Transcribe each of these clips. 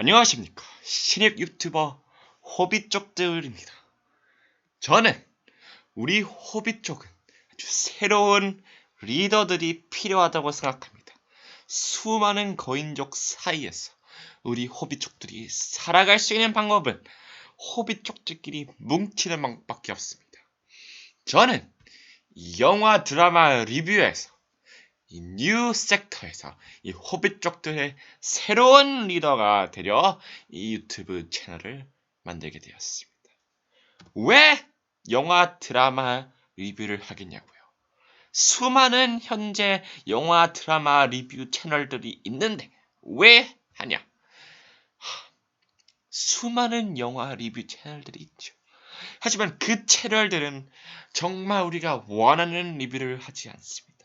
안녕하십니까 신입 유튜버 호빗족들입니다. 저는 우리 호빗족은 아주 새로운 리더들이 필요하다고 생각합니다. 수많은 거인족 사이에서 우리 호빗족들이 살아갈 수 있는 방법은 호빗족들끼리 뭉치는 방법밖에 없습니다. 저는 영화 드라마 리뷰에서 이 뉴 섹터에서 이 호빗족들의 새로운 리더가 되려 이 유튜브 채널을 만들게 되었습니다. 왜 영화 드라마 리뷰를 하겠냐고요? 수많은 현재 영화 드라마 리뷰 채널들이 있는데 왜 하냐? 하, 수많은 영화 리뷰 채널들이 있죠. 하지만 그 채널들은 정말 우리가 원하는 리뷰를 하지 않습니다.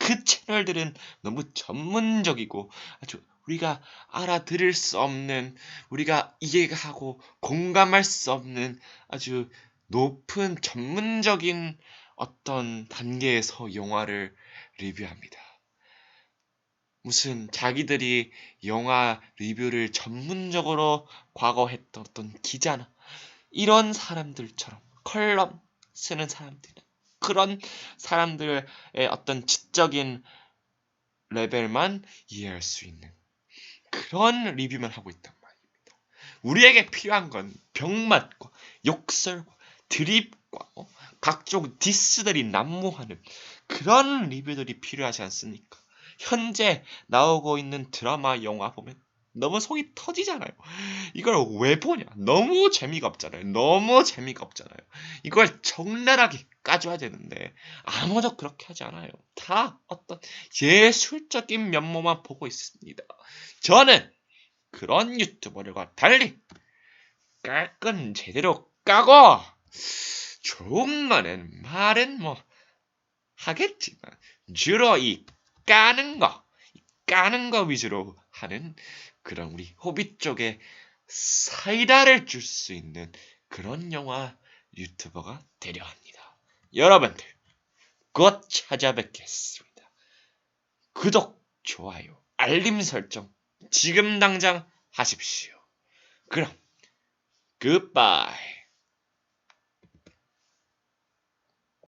그 채널들은 너무 전문적이고 아주 우리가 알아들을 수 없는 우리가 이해하고 공감할 수 없는 아주 높은 전문적인 어떤 단계에서 영화를 리뷰합니다. 무슨 자기들이 영화 리뷰를 전문적으로 과거 했던 어떤 기자나 이런 사람들처럼 컬럼 쓰는 사람들 그런 사람들의 어떤 지적인 레벨만 이해할 수 있는 그런 리뷰만 하고 있단 말입니다. 우리에게 필요한 건 병맛과 욕설과 드립과 어? 각종 디스들이 난무하는 그런 리뷰들이 필요하지 않습니까? 현재 나오고 있는 드라마, 영화 보면 너무 속이 터지잖아요. 이걸 왜 보냐? 너무 재미가 없잖아요. 너무 재미가 없잖아요. 이걸 적나라하게 까줘야 되는데 아무도 그렇게 하지 않아요. 다 어떤 예술적인 면모만 보고 있습니다. 저는 그런 유튜버들과 달리 깔끔 제대로 까고 좋은 말은 말은 뭐 하겠지만 주로 이 까는 거 까는 거 위주로 하는 그런 우리 호빗 쪽에 사이다를 줄 수 있는 그런 영화 유튜버가 되려 합니다. 여러분들 곧 찾아뵙겠습니다. 구독, 좋아요, 알림 설정 지금 당장 하십시오. 그럼 굿바이